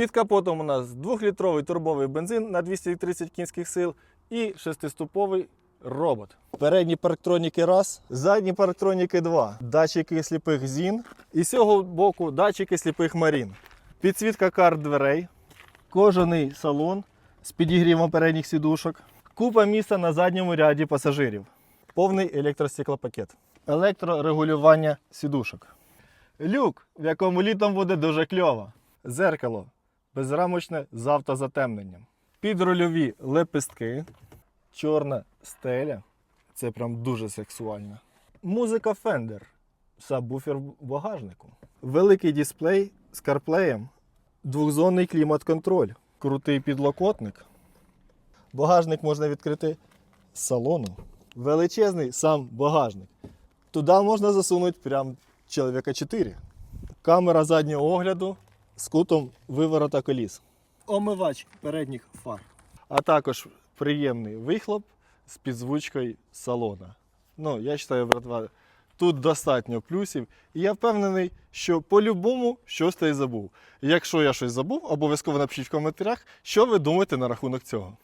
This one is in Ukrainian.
Під капотом у нас 2-літровий турбовий бензин на 230 кінських сил і шестиступовий робот. Передні парктроніки раз, задні парктроніки два, датчики сліпих зін. І з цього боку датчики сліпих марін. Підсвітка карт дверей, кожаний салон з підігрівом передніх сідушок, купа місця на задньому ряді пасажирів, повний електростеклопакет, електрорегулювання сідушок. Люк, в якому літом буде дуже кльово. Зеркало безрамочне з автозатемненням. Підрульові лепестки, чорна стеля. Це прям дуже сексуально. Музика Fender, сабвуфер в багажнику. Великий дисплей з карплеєм, двохзонний клімат-контроль, крутий підлокотник. Багажник можна відкрити з салону. Величезний сам багажник. Туди можна засунути прям чоловіка 4. Камера заднього огляду з кутом виворота коліс. Омивач передніх фар. А також приємний вихлоп з підзвучкою салона. Ну, я вважаю, братва, тут достатньо плюсів. І я впевнений, що по-любому щось ти забув. Якщо я щось забув, обов'язково напишіть в коментарях, що ви думаєте на рахунок цього.